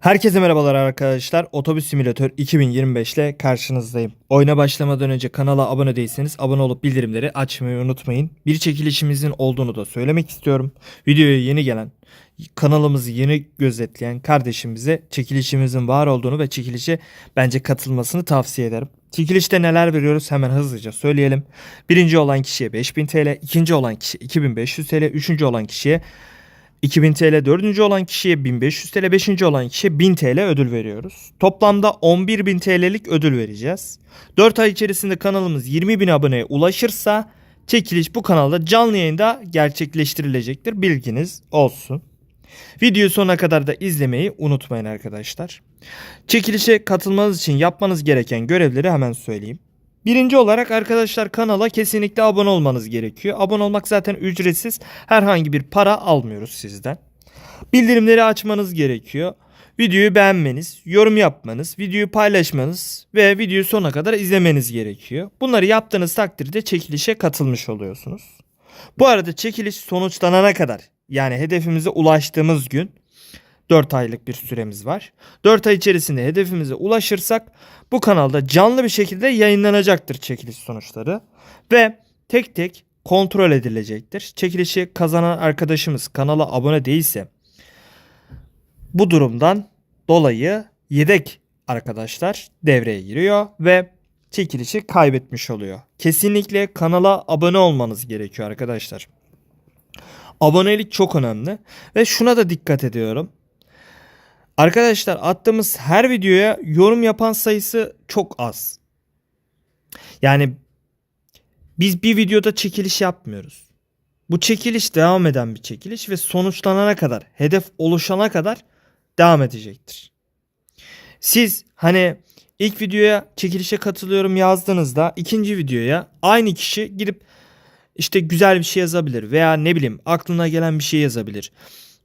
Herkese merhabalar arkadaşlar. Otobüs Simülatör 2025 ile karşınızdayım. Oyuna başlamadan önce kanala abone değilseniz abone olup bildirimleri açmayı unutmayın. Bir çekilişimizin olduğunu da söylemek istiyorum. Videoya yeni gelen, kanalımızı yeni gözetleyen kardeşimize çekilişimizin var olduğunu ve çekilişe bence katılmasını tavsiye ederim. Çekilişte neler veriyoruz hemen hızlıca söyleyelim. Birinci olan kişiye 5000 TL, ikinci olan kişi 2500 TL, üçüncü olan kişiye 2000 TL, dördüncü olan kişiye 1500 TL, beşinci olan kişiye 1000 TL ödül veriyoruz. Toplamda 11.000 TL'lik ödül vereceğiz. 4 ay içerisinde kanalımız 20.000 aboneye ulaşırsa çekiliş bu kanalda canlı yayında gerçekleştirilecektir. Bilginiz olsun. Videoyu sonuna kadar da izlemeyi unutmayın arkadaşlar. Çekilişe katılmanız için yapmanız gereken görevleri hemen söyleyeyim. Birinci olarak arkadaşlar kanala kesinlikle abone olmanız gerekiyor. Abone olmak zaten ücretsiz. Herhangi bir para almıyoruz sizden. Bildirimleri açmanız gerekiyor. Videoyu beğenmeniz, yorum yapmanız, videoyu paylaşmanız ve videoyu sonuna kadar izlemeniz gerekiyor. Bunları yaptığınız takdirde çekilişe katılmış oluyorsunuz. Bu arada çekiliş sonuçlanana kadar yani hedefimize ulaştığımız gün 4 aylık bir süremiz var. 4 ay içerisinde hedefimize ulaşırsak bu kanalda canlı bir şekilde yayınlanacaktır çekiliş sonuçları ve tek tek kontrol edilecektir. Çekilişi kazanan arkadaşımız kanala abone değilse bu durumdan dolayı yedek arkadaşlar devreye giriyor ve çekilişi kaybetmiş oluyor. Kesinlikle kanala abone olmanız gerekiyor arkadaşlar. Abonelik çok önemli ve şuna da dikkat ediyorum. Arkadaşlar attığımız her videoya yorum yapan sayısı çok az. Yani biz bir videoda çekiliş yapmıyoruz. Bu çekiliş devam eden bir çekiliş ve sonuçlanana kadar, hedef oluşana kadar devam edecektir. Siz hani ilk videoya çekilişe katılıyorum yazdığınızda ikinci videoya aynı kişi gidip işte güzel bir şey yazabilir veya ne bileyim aklına gelen bir şey yazabilir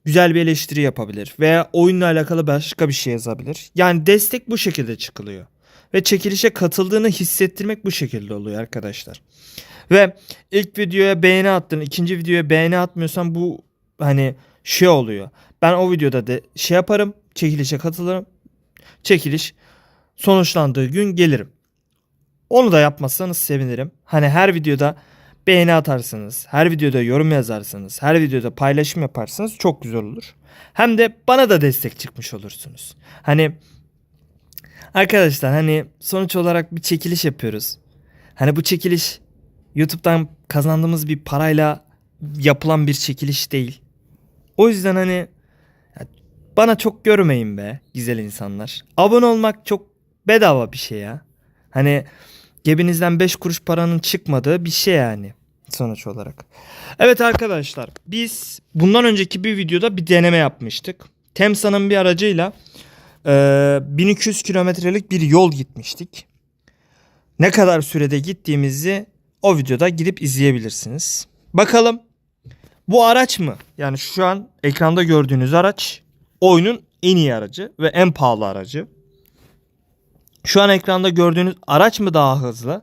güzel bir eleştiri yapabilir veya oyunla alakalı başka bir şey yazabilir. Yani destek bu şekilde çıkılıyor. Ve çekilişe katıldığını hissettirmek bu şekilde oluyor arkadaşlar. Ve ilk videoya beğeni attın, ikinci videoya beğeni atmıyorsan bu hani şey oluyor. Ben o videoda de şey yaparım, çekilişe katılırım. Çekiliş sonuçlandığı gün gelirim. Onu da yapmazsanız sevinirim. Hani her videoda beğeni atarsınız, her videoda yorum yazarsınız, her videoda paylaşım yaparsanız çok güzel olur. Hem de bana da destek çıkmış olursunuz. Hani arkadaşlar hani sonuç olarak bir çekiliş yapıyoruz. Hani bu çekiliş YouTube'dan kazandığımız bir parayla yapılan bir çekiliş değil. O yüzden hani bana çok görmeyin be güzel insanlar. Abone olmak çok bedava bir şey ya. Hani cebinizden 5 kuruş paranın çıkmadığı bir şey yani sonuç olarak. Evet arkadaşlar biz bundan önceki bir videoda bir deneme yapmıştık. Temsa'nın bir aracıyla e, 1200 kilometrelik bir yol gitmiştik. Ne kadar sürede gittiğimizi o videoda gidip izleyebilirsiniz. Bakalım bu araç mı? Yani şu an ekranda gördüğünüz araç oyunun en iyi aracı ve en pahalı aracı. Şu an ekranda gördüğünüz araç mı daha hızlı?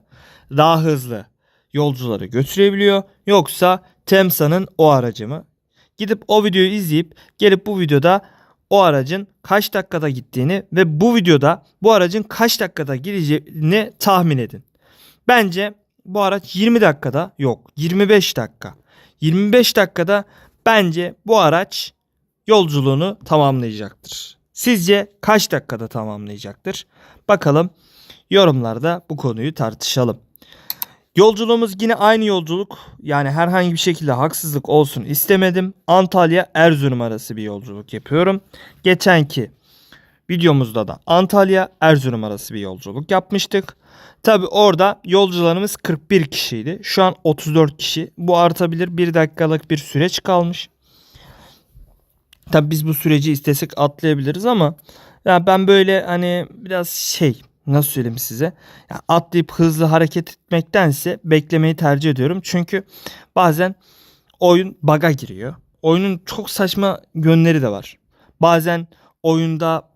Daha hızlı yolcuları götürebiliyor yoksa Temsa'nın o aracı mı? Gidip o videoyu izleyip gelip bu videoda o aracın kaç dakikada gittiğini ve bu videoda bu aracın kaç dakikada gideceğini tahmin edin. Bence bu araç 20 dakikada yok 25 dakika. 25 dakikada bence bu araç yolculuğunu tamamlayacaktır. Sizce kaç dakikada tamamlayacaktır? Bakalım yorumlarda bu konuyu tartışalım. Yolculuğumuz yine aynı yolculuk. Yani herhangi bir şekilde haksızlık olsun istemedim. Antalya Erzurum arası bir yolculuk yapıyorum. Geçenki videomuzda da Antalya Erzurum arası bir yolculuk yapmıştık. Tabi orada yolcularımız 41 kişiydi. Şu an 34 kişi. Bu artabilir. Bir dakikalık bir süreç kalmış. Tabi biz bu süreci istesek atlayabiliriz ama ya ben böyle hani biraz şey nasıl söyleyeyim size? Ya atlayıp hızlı hareket etmektense beklemeyi tercih ediyorum. Çünkü bazen oyun baga giriyor. Oyunun çok saçma yönleri de var. Bazen oyunda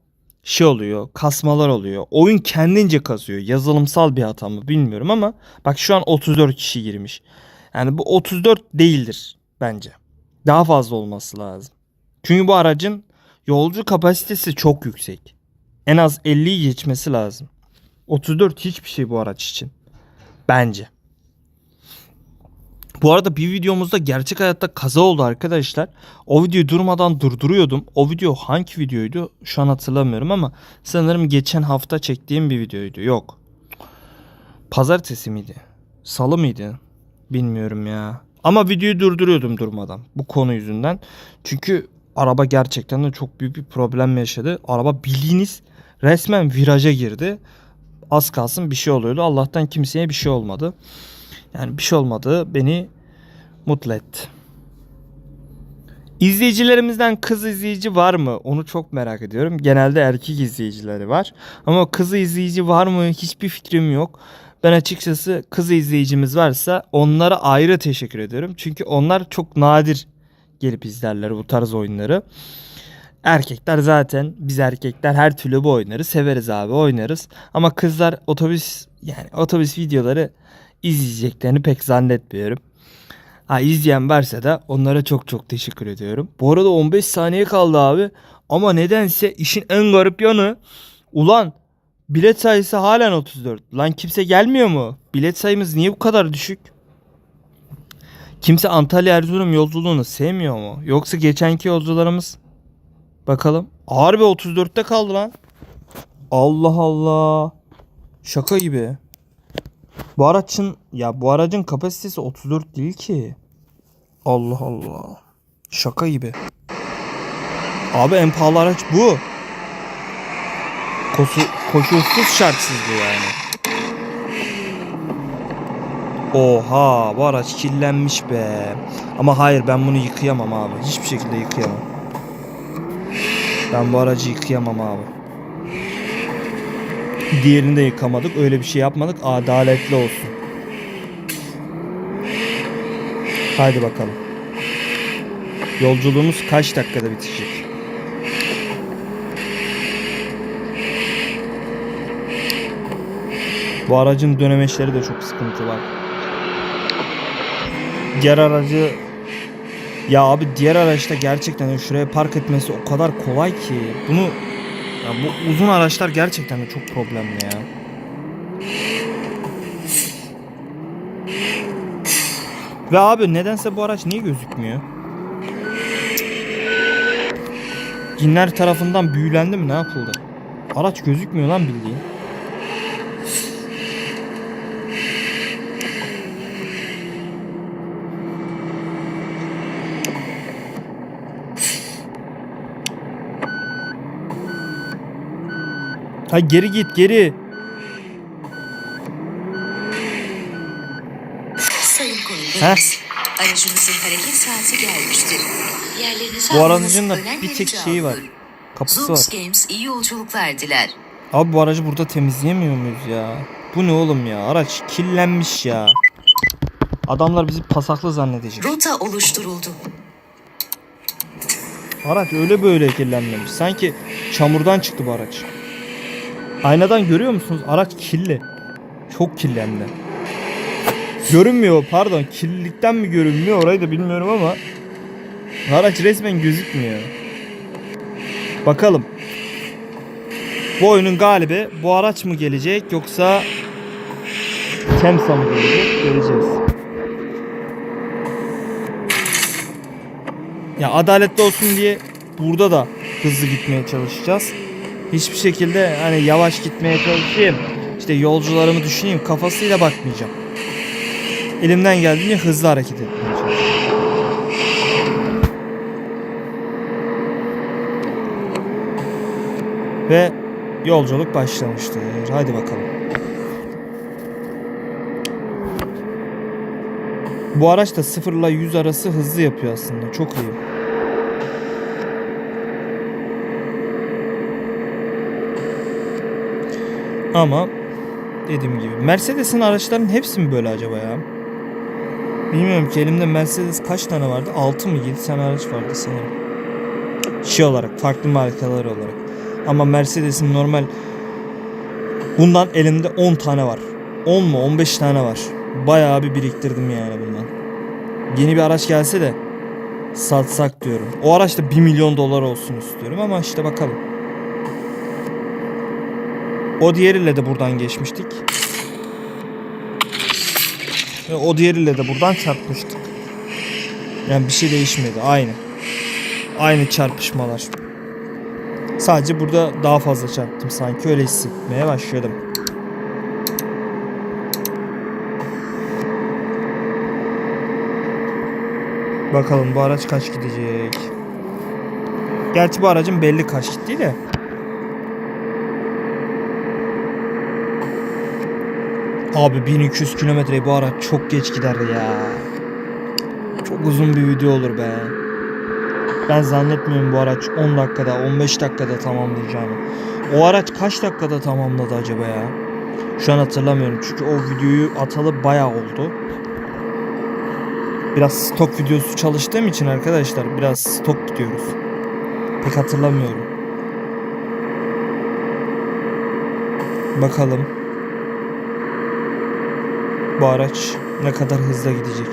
şey oluyor, kasmalar oluyor. Oyun kendince kasıyor. Yazılımsal bir hata mı bilmiyorum ama bak şu an 34 kişi girmiş. Yani bu 34 değildir bence. Daha fazla olması lazım. Çünkü bu aracın yolcu kapasitesi çok yüksek. En az 50'yi geçmesi lazım. 34 hiçbir şey bu araç için. Bence. Bu arada bir videomuzda gerçek hayatta kaza oldu arkadaşlar. O videoyu durmadan durduruyordum. O video hangi videoydu? Şu an hatırlamıyorum ama sanırım geçen hafta çektiğim bir videoydu. Yok. Pazartesi miydi? Salı mıydı? Bilmiyorum ya. Ama videoyu durduruyordum durmadan bu konu yüzünden. Çünkü araba gerçekten de çok büyük bir problem yaşadı. Araba bildiğiniz resmen viraja girdi. Az kalsın bir şey oluyordu. Allah'tan kimseye bir şey olmadı. Yani bir şey olmadı beni mutlu etti. İzleyicilerimizden kız izleyici var mı? Onu çok merak ediyorum. Genelde erkek izleyicileri var. Ama kız izleyici var mı? Hiçbir fikrim yok. Ben açıkçası kız izleyicimiz varsa onlara ayrı teşekkür ediyorum. Çünkü onlar çok nadir gelip izlerler bu tarz oyunları. Erkekler zaten biz erkekler her türlü bu oyunları severiz abi oynarız. Ama kızlar otobüs yani otobüs videoları izleyeceklerini pek zannetmiyorum. Ha izleyen varsa da onlara çok çok teşekkür ediyorum. Bu arada 15 saniye kaldı abi. Ama nedense işin en garip yanı ulan bilet sayısı halen 34. Lan kimse gelmiyor mu? Bilet sayımız niye bu kadar düşük? Kimse Antalya Erzurum yolculuğunu sevmiyor mu? Yoksa geçenki yolcularımız bakalım. Harbi 34'te kaldı lan. Allah Allah. Şaka gibi. Bu aracın ya bu aracın kapasitesi 34 değil ki. Allah Allah. Şaka gibi. Abi en pahalı araç bu. Kosu, koşulsuz şartsız bu yani. Oha bu araç kirlenmiş be. Ama hayır ben bunu yıkayamam abi. Hiçbir şekilde yıkayamam. Ben bu aracı yıkayamam abi. Diğerini de yıkamadık. Öyle bir şey yapmadık. Adaletli olsun. Haydi bakalım. Yolculuğumuz kaç dakikada bitecek? Bu aracın dönemeçleri de çok sıkıntı var. Diğer aracı ya abi diğer araçta gerçekten şuraya park etmesi o kadar kolay ki. Bunu ya bu uzun araçlar gerçekten de çok problemli ya. Ve abi nedense bu araç niye gözükmüyor? Cinler tarafından büyülendi mi ne yapıldı? Araç gözükmüyor lan bildiğin. Ha geri git geri. Sayın konuklarımız, aracınızın hareket saati gelmiştir. Yerlerinizi Bu almanız aracın da önemli bir tek rica şeyi var. olunur. Kapısı var. Games iyi yolculuklar diler. Abi bu aracı burada temizleyemiyor muyuz ya? Bu ne oğlum ya? Araç kirlenmiş ya. Adamlar bizi pasaklı zannedecek. Rota oluşturuldu. Araç öyle böyle kirlenmemiş. Sanki çamurdan çıktı bu araç. Aynadan görüyor musunuz? Araç kirli. Çok kirlendi. Görünmüyor pardon. Kirlilikten mi görünmüyor orayı da bilmiyorum ama. Araç resmen gözükmüyor. Bakalım. Bu oyunun galibi bu araç mı gelecek yoksa Temsa mı gelecek? Göreceğiz. Ya adaletli olsun diye burada da hızlı gitmeye çalışacağız. Hiçbir şekilde hani yavaş gitmeye çalışayım. İşte yolcularımı düşüneyim kafasıyla bakmayacağım. Elimden geldiğince hızlı hareket etmeye. Ve yolculuk başlamıştır. Hadi bakalım. Bu araç da 0 ile 100 arası hızlı yapıyor aslında. Çok iyi. Ama dediğim gibi Mercedes'in araçların hepsi mi böyle acaba ya? Bilmiyorum ki elimde Mercedes kaç tane vardı? 6 mı 7 tane araç vardı sanırım. Şey olarak farklı markalar olarak. Ama Mercedes'in normal bundan elimde 10 tane var. 10 mu 15 tane var. Bayağı bir biriktirdim yani bundan. Yeni bir araç gelse de satsak diyorum. O araç da 1 milyon dolar olsun istiyorum ama işte bakalım. O diğeriyle de buradan geçmiştik. Ve o diğeriyle de buradan çarpmıştık. Yani bir şey değişmedi. Aynı. Aynı çarpışmalar. Sadece burada daha fazla çarptım sanki öyle hissetmeye başladım. Bakalım bu araç kaç gidecek. Gerçi bu aracın belli kaç gittiği de. Abi 1200 kilometreyi bu araç çok geç gider ya. Çok uzun bir video olur be. Ben zannetmiyorum bu araç 10 dakikada 15 dakikada tamamlayacağını. O araç kaç dakikada tamamladı acaba ya? Şu an hatırlamıyorum çünkü o videoyu atalı bayağı oldu. Biraz stok videosu çalıştığım için arkadaşlar biraz stok gidiyoruz. Pek hatırlamıyorum. Bakalım. Bu araç ne kadar hızla gidecek.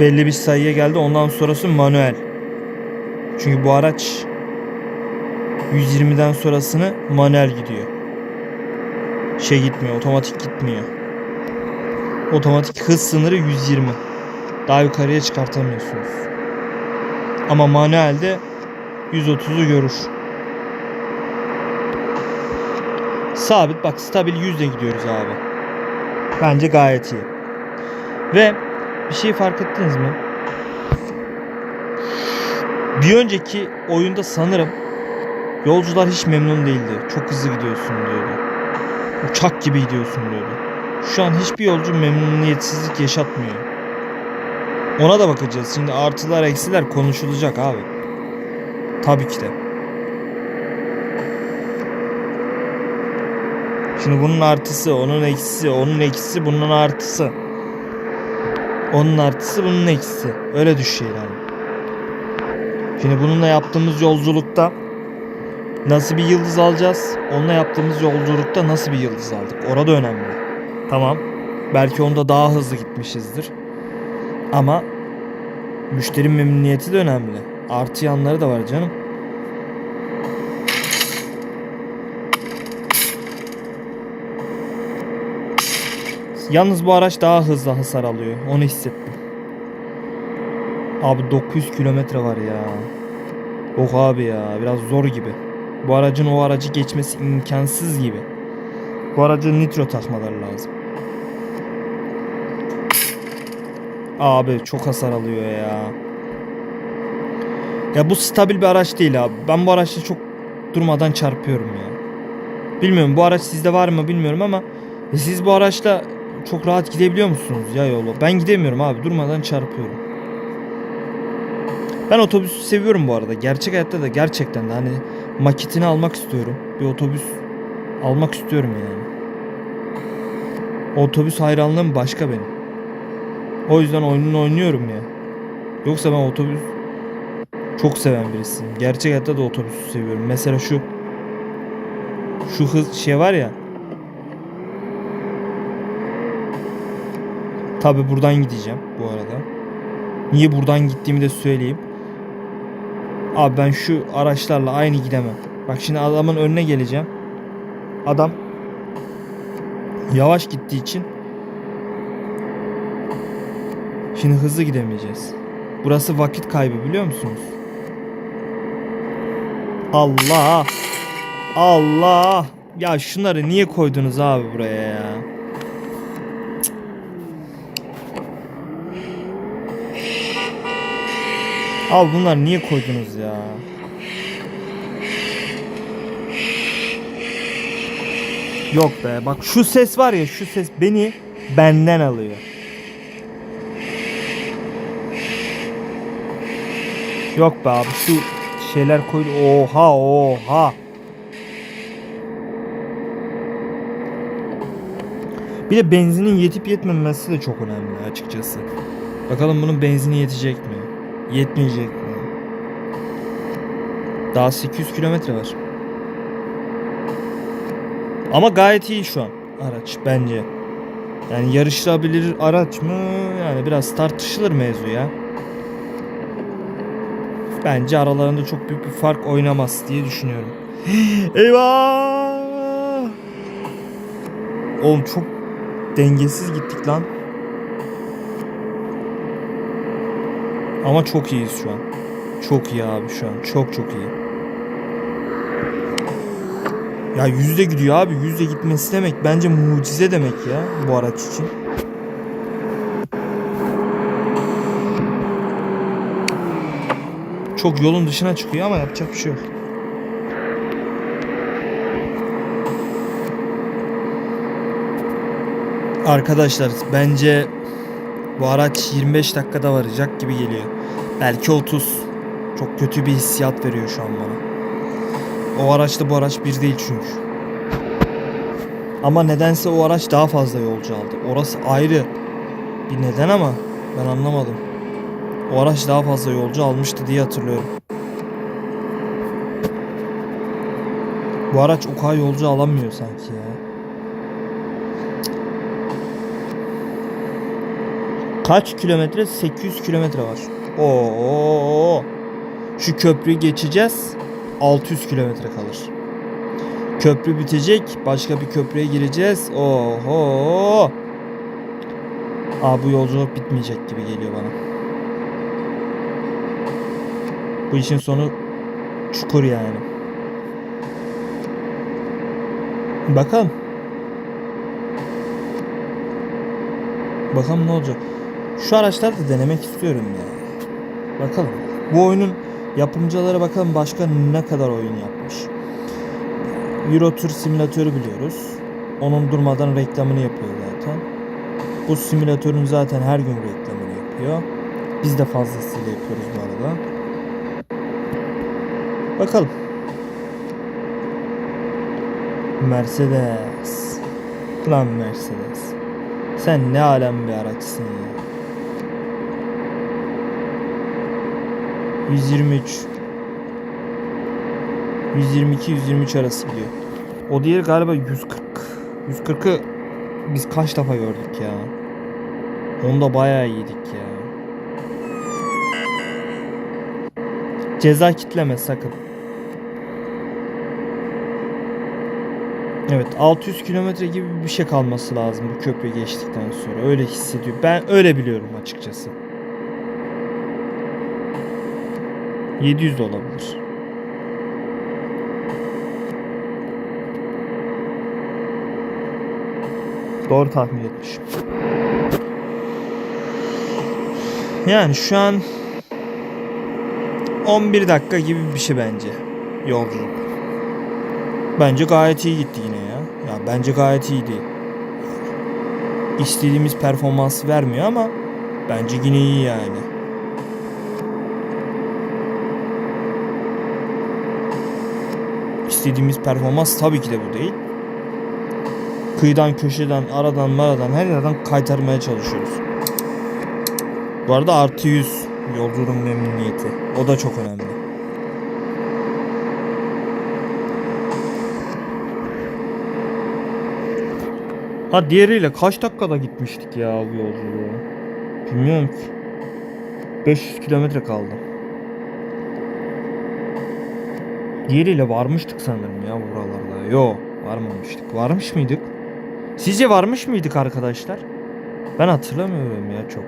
Belli bir sayıya geldi. Ondan sonrası manuel. Çünkü bu araç 120'den sonrasını manuel gidiyor şey gitmiyor, otomatik gitmiyor. Otomatik hız sınırı 120. Daha yukarıya çıkartamıyorsunuz. Ama manuelde 130'u görür. Sabit bak stabil 100 ile gidiyoruz abi. Bence gayet iyi. Ve bir şey fark ettiniz mi? Bir önceki oyunda sanırım yolcular hiç memnun değildi. Çok hızlı gidiyorsun diyordu uçak gibi gidiyorsun diyordu. Şu an hiçbir yolcu memnuniyetsizlik yaşatmıyor. Ona da bakacağız. Şimdi artılar eksiler konuşulacak abi. Tabii ki de. Şimdi bunun artısı, onun eksisi, onun eksisi, bunun artısı. Onun artısı, bunun eksisi. Öyle düşüyor yani. Şimdi bununla yaptığımız yolculukta Nasıl bir yıldız alacağız? Onunla yaptığımız yolculukta nasıl bir yıldız aldık? Orada önemli. Tamam. Belki onda daha hızlı gitmişizdir. Ama müşteri memnuniyeti de önemli. Artı yanları da var canım. Yalnız bu araç daha hızlı hasar alıyor. Onu hissettim. Abi 900 kilometre var ya. Oh abi ya biraz zor gibi. Bu aracın o aracı geçmesi imkansız gibi. Bu araca nitro takmaları lazım. Abi çok hasar alıyor ya. Ya bu stabil bir araç değil abi. Ben bu araçla çok durmadan çarpıyorum ya. Bilmiyorum bu araç sizde var mı bilmiyorum ama siz bu araçla çok rahat gidebiliyor musunuz ya yolu? Ben gidemiyorum abi durmadan çarpıyorum. Ben otobüsü seviyorum bu arada. Gerçek hayatta da gerçekten de hani maketini almak istiyorum. Bir otobüs almak istiyorum yani. Otobüs hayranlığım başka benim. O yüzden oyununu oynuyorum ya. Yoksa ben otobüs çok seven birisiyim. Gerçek hayatta da otobüsü seviyorum. Mesela şu şu hız şey var ya. Tabi buradan gideceğim bu arada. Niye buradan gittiğimi de söyleyeyim. Abi ben şu araçlarla aynı gidemem. Bak şimdi adamın önüne geleceğim. Adam yavaş gittiği için şimdi hızlı gidemeyeceğiz. Burası vakit kaybı biliyor musunuz? Allah! Allah! Ya şunları niye koydunuz abi buraya ya? Abi bunlar niye koydunuz ya? Yok be bak şu ses var ya şu ses beni benden alıyor. Yok be abi şu şeyler koydu. Oha oha. Bir de benzinin yetip yetmemesi de çok önemli açıkçası. Bakalım bunun benzini yetecek mi? Yetmeyecek mi? Daha 800 kilometre var. Ama gayet iyi şu an araç bence. Yani yarışılabilir araç mı? Yani biraz tartışılır mevzu ya. Bence aralarında çok büyük bir fark oynamaz diye düşünüyorum. Eyvah! Oğlum çok dengesiz gittik lan. Ama çok iyiyiz şu an. Çok iyi abi şu an. Çok çok iyi. Ya yüzde gidiyor abi. Yüzde gitmesi demek bence mucize demek ya bu araç için. Çok yolun dışına çıkıyor ama yapacak bir şey yok. Arkadaşlar bence bu araç 25 dakikada varacak gibi geliyor. Belki 30. Çok kötü bir hissiyat veriyor şu an bana. O araçta bu araç bir değil çünkü. Ama nedense o araç daha fazla yolcu aldı. Orası ayrı bir neden ama ben anlamadım. O araç daha fazla yolcu almıştı diye hatırlıyorum. Bu araç o kadar yolcu alamıyor sanki ya. Kaç kilometre? 800 kilometre var. Oo. Şu köprüyü geçeceğiz. 600 kilometre kalır. Köprü bitecek. Başka bir köprüye gireceğiz. Oho. Aa bu yolculuk bitmeyecek gibi geliyor bana. Bu işin sonu çukur yani. Bakalım. Bakalım ne olacak. Şu araçları da denemek istiyorum ya. Bakalım. Bu oyunun yapımcıları bakalım başka ne kadar oyun yapmış. Euro Tour simülatörü biliyoruz. Onun durmadan reklamını yapıyor zaten. Bu simülatörün zaten her gün reklamını yapıyor. Biz de fazlasıyla yapıyoruz bu arada. Bakalım. Mercedes. Lan Mercedes. Sen ne alem bir araçsın ya. 123 122 123 arası gidiyor. O diğeri galiba 140. 140'ı biz kaç defa gördük ya. Onu da bayağı yedik ya. Ceza kitleme sakın. Evet 600 kilometre gibi bir şey kalması lazım bu köprüyü geçtikten sonra. Öyle hissediyor. Ben öyle biliyorum açıkçası. 700 de olabilir. Doğru tahmin etmişim. Yani şu an 11 dakika gibi bir şey bence yolculuk. Bence gayet iyi gitti yine ya. Ya bence gayet iyiydi. İstediğimiz performansı vermiyor ama bence yine iyi yani. İstediğimiz performans tabii ki de bu değil. Kıyıdan, köşeden, aradan, maradan her yerden kaytarmaya çalışıyoruz. Bu arada artı 100 yolculuğun memnuniyeti. O da çok önemli. Ha diğeriyle kaç dakikada gitmiştik ya bu yolculuğa? Bilmiyorum ki. 500 kilometre kaldı. Diğeriyle varmıştık sanırım ya buralarda. Yo varmamıştık. Varmış mıydık? Sizce varmış mıydık arkadaşlar? Ben hatırlamıyorum ya çok.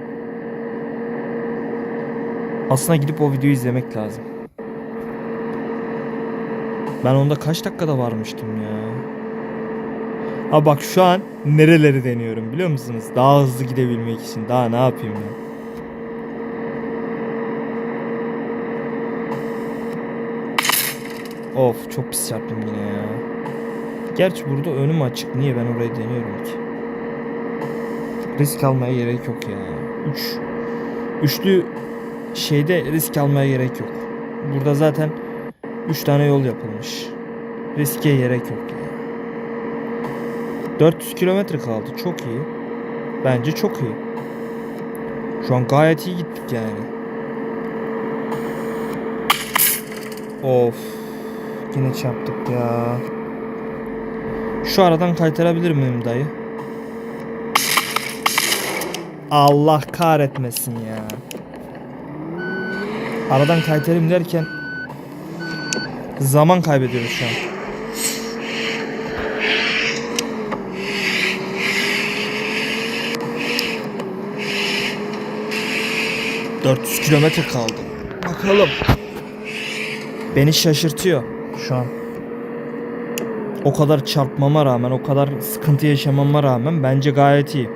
Aslında gidip o videoyu izlemek lazım. Ben onda kaç dakikada varmıştım ya? Ha bak şu an nereleri deniyorum biliyor musunuz? Daha hızlı gidebilmek için. Daha ne yapayım ya? Of çok pis çarptım yine ya. Gerçi burada önüm açık. Niye ben orayı deniyorum ki? Risk almaya gerek yok ya. Üç, üçlü şeyde risk almaya gerek yok. Burada zaten 3 tane yol yapılmış. Riske gerek yok ya. 400 kilometre kaldı. Çok iyi. Bence çok iyi. Şu an gayet iyi gittik yani. Of. Yine çarptık ya. Şu aradan kaytarabilir miyim dayı? Allah kahretmesin ya. Aradan kaytarayım derken zaman kaybediyoruz şu an. ...400 kilometre kaldı. Bakalım. Beni şaşırtıyor şu an. O kadar çarpmama rağmen, o kadar sıkıntı yaşamama rağmen bence gayet iyi.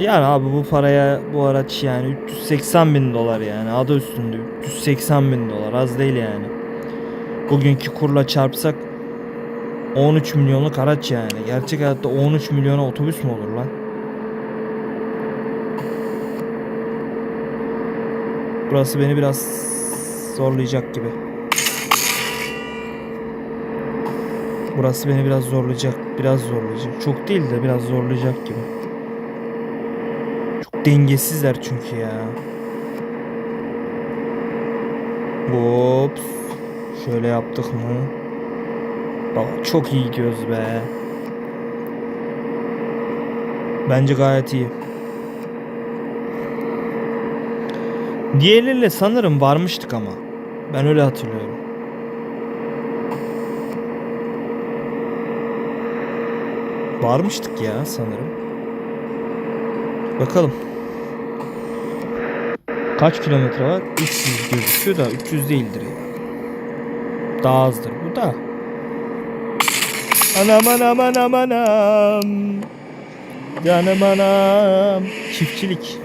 Yani abi bu paraya bu araç yani 380 bin dolar yani adı üstünde 380 bin dolar az değil yani. Bugünkü kurla çarpsak 13 milyonluk araç yani. Gerçek hayatta 13 milyona otobüs mü olur lan? Burası beni biraz zorlayacak gibi. Burası beni biraz zorlayacak. Biraz zorlayacak. Çok değil de biraz zorlayacak gibi. Çok dengesizler çünkü ya. Hops. Şöyle yaptık mı? Bak çok iyi gidiyoruz be. Bence gayet iyi. Diğerleriyle sanırım varmıştık ama. Ben öyle hatırlıyorum. Varmıştık ya sanırım. Bakalım. Kaç kilometre var? 300 gözüküyor da 300 değildir ya. Daha azdır bu da. Anam anam anam anam. Canım anam. Çiftçilik.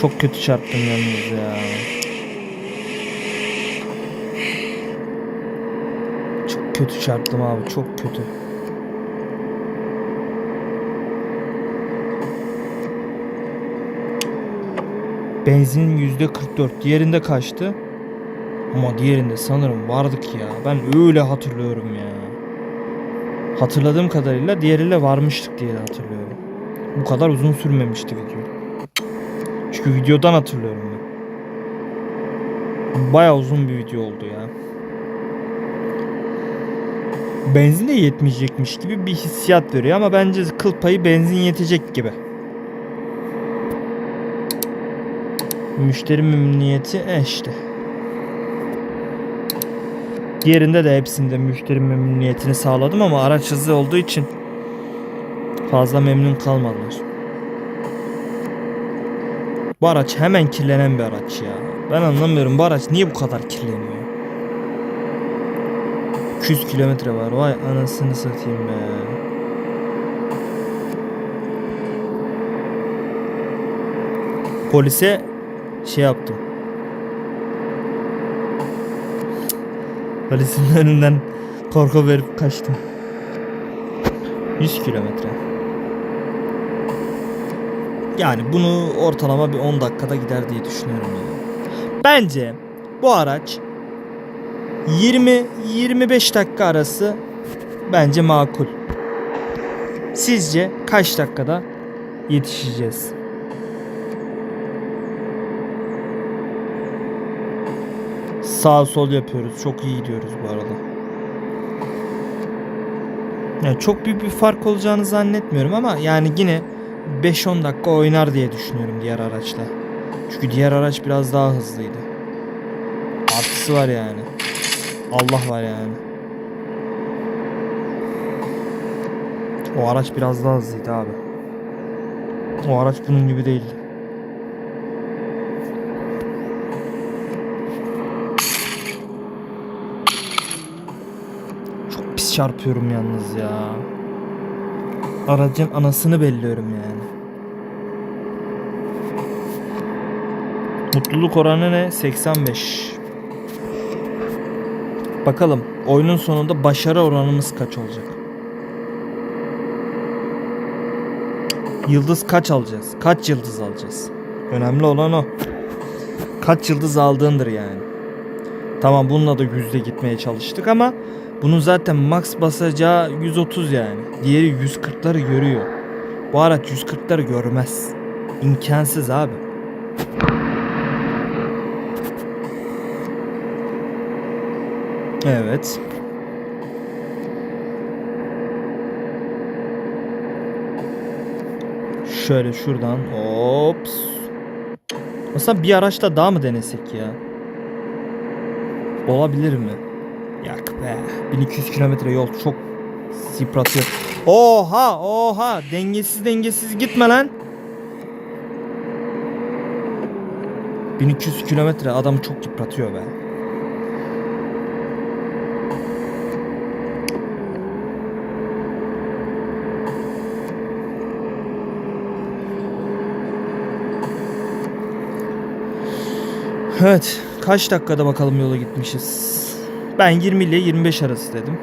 Çok kötü çarptım yalnız ya. Çok kötü çarptım abi çok kötü. Benzinin yüzde 44. Diğerinde kaçtı? Ama diğerinde sanırım vardık ya. Ben öyle hatırlıyorum ya. Hatırladığım kadarıyla diğeriyle varmıştık diye hatırlıyorum. Bu kadar uzun sürmemişti video. Çünkü videodan hatırlıyorum ben. Baya uzun bir video oldu ya. Benzin de yetmeyecekmiş gibi bir hissiyat veriyor ama bence kıl payı benzin yetecek gibi. Müşteri memnuniyeti e işte. Diğerinde de hepsinde müşteri memnuniyetini sağladım ama araç hızlı olduğu için fazla memnun kalmadılar. Bu araç hemen kirlenen bir araç ya. Ben anlamıyorum bu araç niye bu kadar kirleniyor? 200 kilometre var. Vay anasını satayım be. Polise şey yaptım. Polisin önünden korku verip kaçtım. 100 kilometre. Yani bunu ortalama bir 10 dakikada gider diye düşünüyorum yani. Bence bu araç 20-25 dakika arası bence makul. Sizce kaç dakikada yetişeceğiz? Sağ sol yapıyoruz. Çok iyi gidiyoruz bu arada. Yani çok büyük bir fark olacağını zannetmiyorum ama yani yine 5-10 dakika oynar diye düşünüyorum diğer araçla. Çünkü diğer araç biraz daha hızlıydı. Artısı var yani. Allah var yani. O araç biraz daha hızlıydı abi. O araç bunun gibi değildi. Çok pis çarpıyorum yalnız ya. Aracın anasını belliyorum yani. Mutluluk oranı ne? 85. Bakalım oyunun sonunda başarı oranımız kaç olacak? Yıldız kaç alacağız? Kaç yıldız alacağız? Önemli olan o. Kaç yıldız aldığındır yani. Tamam bununla da yüzde gitmeye çalıştık ama bunun zaten max basacağı 130 yani. Diğeri 140'ları görüyor. Bu araç 140'ları görmez. İmkansız abi. Evet. Şöyle şuradan ops. Aslında bir araçta daha mı denesek ya? Olabilir mi? Yak be. 1200 kilometre yol çok yıpratıyor. Oha oha dengesiz dengesiz gitme lan. 1200 kilometre adamı çok yıpratıyor be. Evet. Kaç dakikada bakalım yola gitmişiz. Ben 20 ile 25 arası dedim.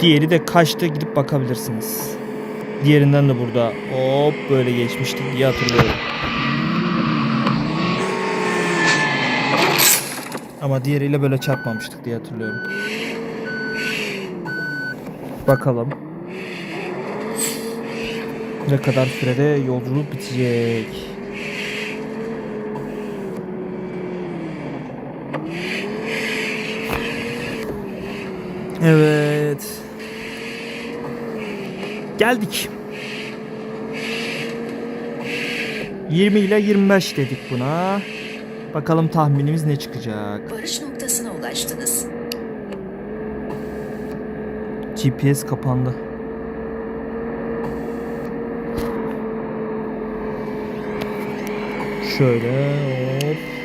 Diğeri de kaçta gidip bakabilirsiniz. Diğerinden de burada hop böyle geçmiştik diye hatırlıyorum. Ama diğeriyle böyle çarpmamıştık diye hatırlıyorum. Bakalım. Ne kadar sürede yolculuk bitecek. Evet. Geldik. 20 ile 25 dedik buna. Bakalım tahminimiz ne çıkacak. Varış noktasına ulaştınız. GPS kapandı. Şöyle hop.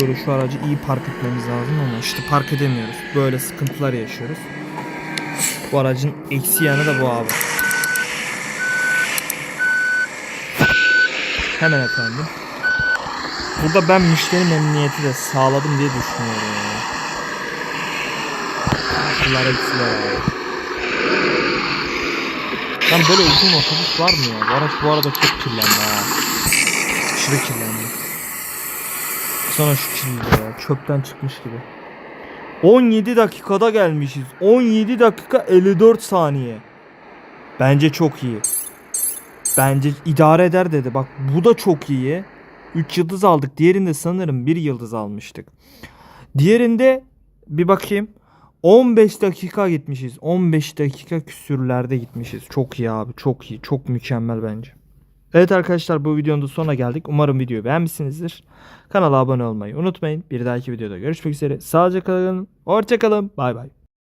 Böyle şu aracı iyi park etmemiz lazım ama işte park edemiyoruz. Böyle sıkıntılar yaşıyoruz. Bu aracın eksi yanı da bu abi. Hemen efendim. Burada ben müşteri memnuniyeti de sağladım diye düşünüyorum. ya. Şunlar eksiler abi. Lan böyle uzun otobüs var mı ya? Bu araç bu arada çok kirlendi ha. Aşırı kirlendi. Sana şu kirli ya. Çöpten çıkmış gibi. 17 dakikada gelmişiz. 17 dakika 54 saniye. Bence çok iyi. Bence idare eder dedi. Bak bu da çok iyi. 3 yıldız aldık. Diğerinde sanırım 1 yıldız almıştık. Diğerinde bir bakayım. 15 dakika gitmişiz. 15 dakika küsürlerde gitmişiz. Çok iyi abi. Çok iyi. Çok mükemmel bence. Evet arkadaşlar bu videonun da sonuna geldik. Umarım videoyu beğenmişsinizdir. Kanala abone olmayı unutmayın. Bir dahaki videoda görüşmek üzere. Sağlıcakla kalın. Hoşçakalın. Bay bay.